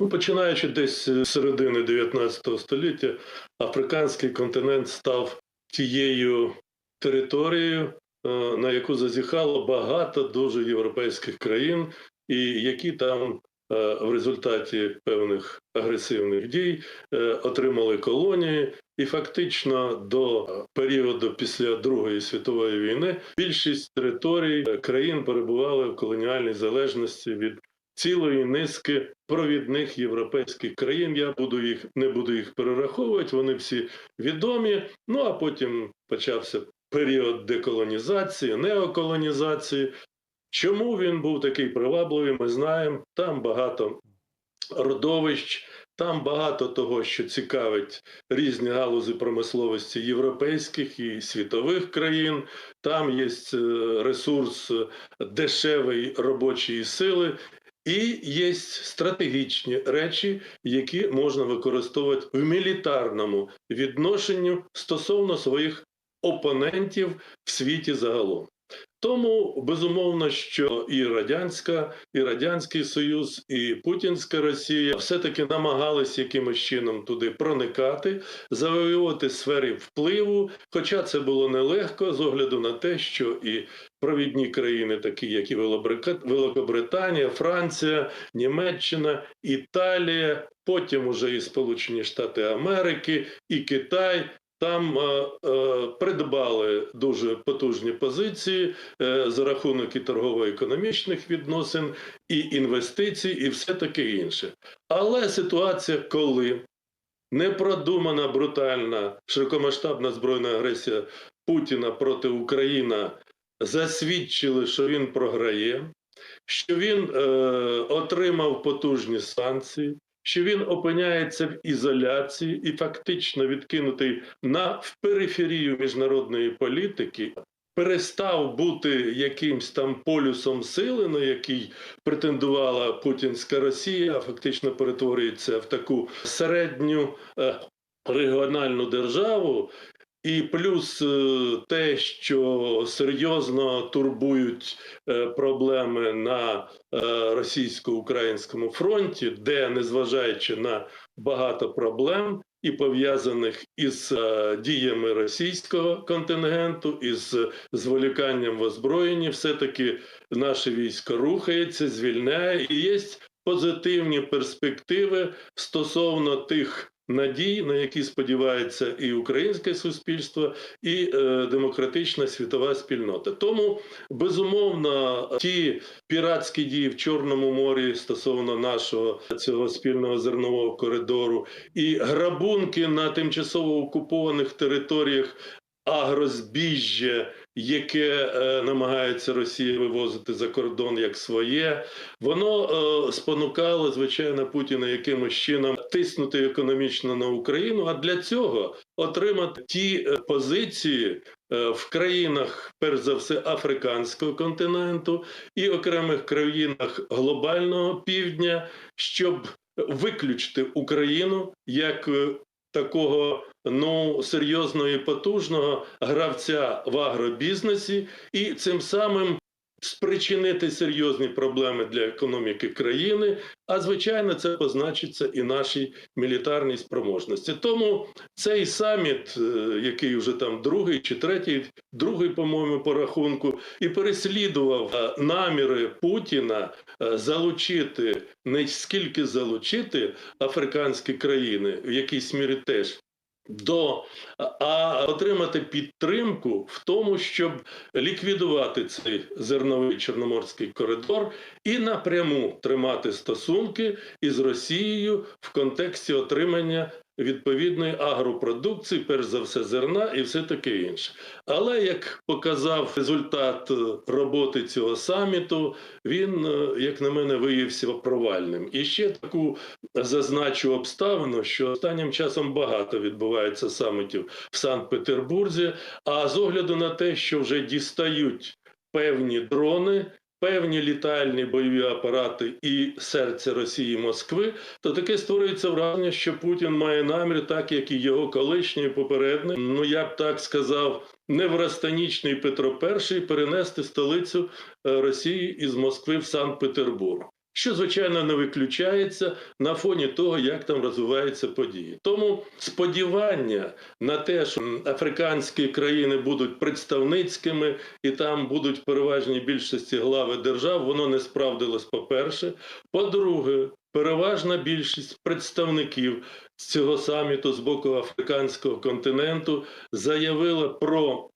Ну, починаючи десь з середини 19 століття, африканський континент став тією територією, е, на яку зазіхало багато дуже європейських країн, і які там е, в результаті певних агресивних дій е, отримали колонії. І фактично до періоду після Другої світової війни більшість територій країн перебували в колоніальній залежності від цілої низки провідних європейських країн. Я буду їх не буду їх перераховувати. Вони всі відомі. Ну а потім почався період деколонізації, неоколонізації. Чому він був такий привабливий? Ми знаємо. Там багато родовищ, там багато того, що цікавить різні галузи промисловості європейських і світових країн. Там є е, ресурс е, дешевої робочої сили. І є стратегічні речі, які можна використовувати в мілітарному відношенню стосовно своїх опонентів в світі загалом. Тому безумовно, що і радянська, і радянський союз, і Путінська Росія все-таки намагались якимось чином туди проникати, завоювати сфери впливу. Хоча це було нелегко з огляду на те, що і провідні країни, такі як і Великобританія, Франція, Німеччина, Італія, потім уже і Сполучені Штати Америки, і Китай. Там е, е, придбали дуже потужні позиції е, за рахунок і торгово-економічних відносин, і інвестицій, і все таке інше. Але ситуація, коли непродумана, брутальна, широкомасштабна збройна агресія Путіна проти України засвідчили, що він програє, що він е, отримав потужні санкції, що він опиняється в ізоляції і фактично відкинутий на в периферію міжнародної політики. Перестав бути якимсь там полюсом сили, на який претендувала путінська Росія, фактично перетворюється в таку середню е, регіональну державу, і плюс е, те, що серйозно турбують е, проблеми на російсько-українському фронті, де, незважаючи на багато проблем і пов'язаних із е, діями російського контингенту, із зволіканням в озброєнні, все-таки наше військо рухається, звільняє. І є позитивні перспективи стосовно тих надій, на які сподівається і українське суспільство, і е, демократична світова спільнота. Тому безумовно ті піратські дії в Чорному морі стосовно нашого цього спільного зернового коридору і грабунки на тимчасово окупованих територіях. Агрозбіжжя, яке е, намагається Росія вивозити за кордон як своє, воно е, спонукало звичайно Путіна якимось чином тиснути економічно на Україну. А для цього отримати ті е, позиції е, в країнах, перш за все, африканського континенту і окремих країнах глобального півдня, щоб виключити Україну як е, такого ну серйозного і потужного гравця в агробізнесі, і цим самим спричинити серйозні проблеми для економіки країни. А звичайно, це позначиться і нашій мілітарній спроможності. Тому цей саміт, е, який вже там другий чи третій, другий, по-моєму, по рахунку, і переслідував е, наміри Путіна е, залучити не скільки залучити африканські країни, в якійсь мірі теж. До а отримати підтримку в тому, щоб ліквідувати цей зерновий чорноморський коридор і напряму тримати стосунки із Росією в контексті отримання відповідної агропродукції, перш за все, зерна і все таке інше. Але як показав результат е, роботи цього саміту, він, е, як на мене, виявився провальним. І ще таку зазначу обставину, що останнім часом багато відбувається самітів в Санкт-Петербурзі. А з огляду на те, що вже дістають певні дрони. Певні літальні бойові апарати і серце Росії Москви, то таке створюється враження, що Путін має намір, так як і його колишній попередник, ну я б так сказав, неврастанічний Петро І перенести столицю е, Росії із Москви в Санкт-Петербург. Що звичайно не виключається на фоні того, як там розвиваються події. Тому сподівання на те, що африканські країни будуть представницькими і там будуть в переважній більшості глави держав, воно не справдилось. По-перше, по-друге, переважна більшість представників цього саміту з боку африканського континенту заявила про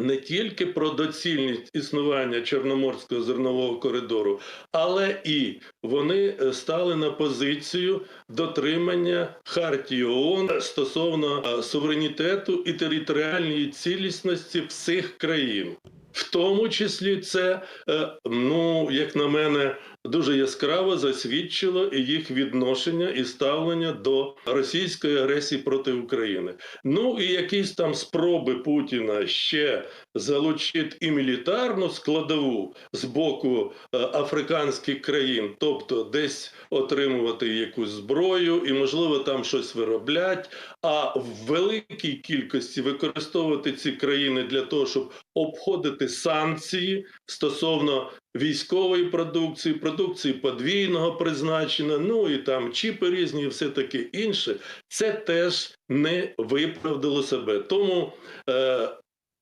не тільки про доцільність існування Чорноморського зернового коридору, але і вони е, стали на позицію дотримання хартії ООН стосовно е, суверенітету і територіальної цілісності всіх країн. В тому числі це, е, ну як на мене, дуже яскраво засвідчило їх відношення і ставлення до російської агресії проти України. Ну і якісь там спроби Путіна ще залучити і мілітарну складову з боку е, африканських країн, тобто десь отримувати якусь зброю і, можливо, там щось вироблять, а в великій кількості використовувати ці країни для того, щоб обходити санкції стосовно військової продукції, продукції подвійного призначення, ну і там чіпи різні, і все таке інше, це теж не виправдало себе. Тому е,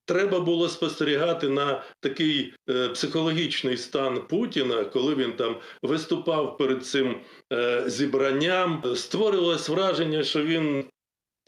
треба було спостерігати на такий е, психологічний стан Путіна, коли він там виступав перед цим е, зібранням. Створилось враження, що він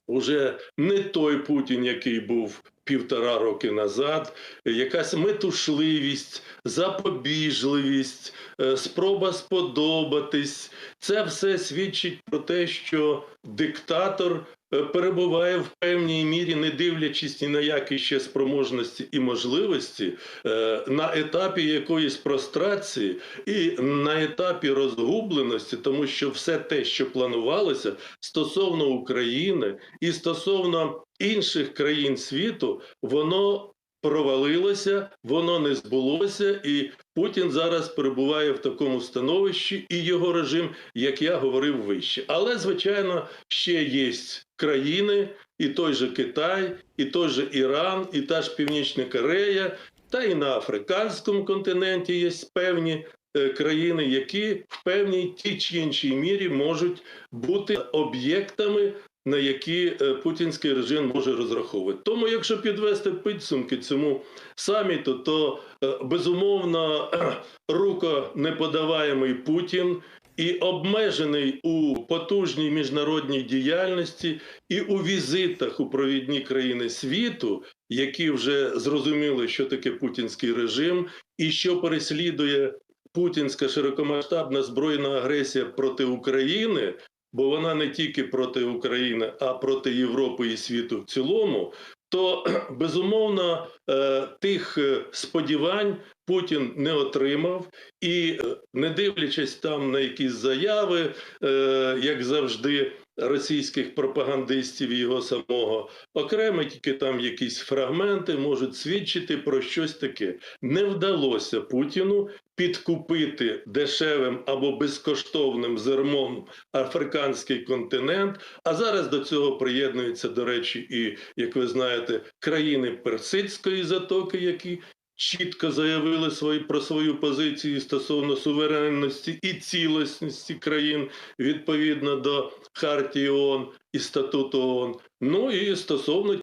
уже не той Путін, який був півтора роки назад, якась метушливість, запобіжливість, е, спроба сподобатись. Це все свідчить про те, що диктатор е, перебуває в певній мірі, не дивлячись ні на які ще спроможності і можливості, е, на етапі якоїсь прострації і на етапі розгубленості, тому що все те, що планувалося стосовно України і стосовно інших країн світу, воно провалилося, воно не збулося, і Путін зараз перебуває в такому становищі, і його режим, як я говорив вище. Але звичайно, ще є країни, і той же Китай, і той же Іран, і та ж Північна Корея, та і на африканському континенті є певні. е, Країни, які в певній тій чи іншій мірі можуть бути об'єктами на які е, путінський режим може розраховувати. Тому, якщо підвести підсумки цьому саміту, то е, безумовно руконеподаваємий Путін. І обмежений у потужній міжнародній діяльності і у візитах у провідні країни світу, які вже зрозуміли, що таке путінський режим, і що переслідує путінська широкомасштабна збройна агресія проти України, бо вона не тільки проти України, а проти Європи і світу в цілому. То безумовно е, тих е, сподівань Путін не отримав, і е, не дивлячись там на якісь заяви, як завжди, російських пропагандистів його самого, окремо тільки там якісь фрагменти можуть свідчити про щось таке. Не вдалося Путіну підкупити дешевим або безкоштовним зерном африканський континент. А зараз до цього приєднуються, до речі, і як ви знаєте, країни Персидської затоки, які чітко заявили свої про свою позицію стосовно суверенності і цілісності країн відповідно до Хартії ООН і статуту ООН. Ну і стосовно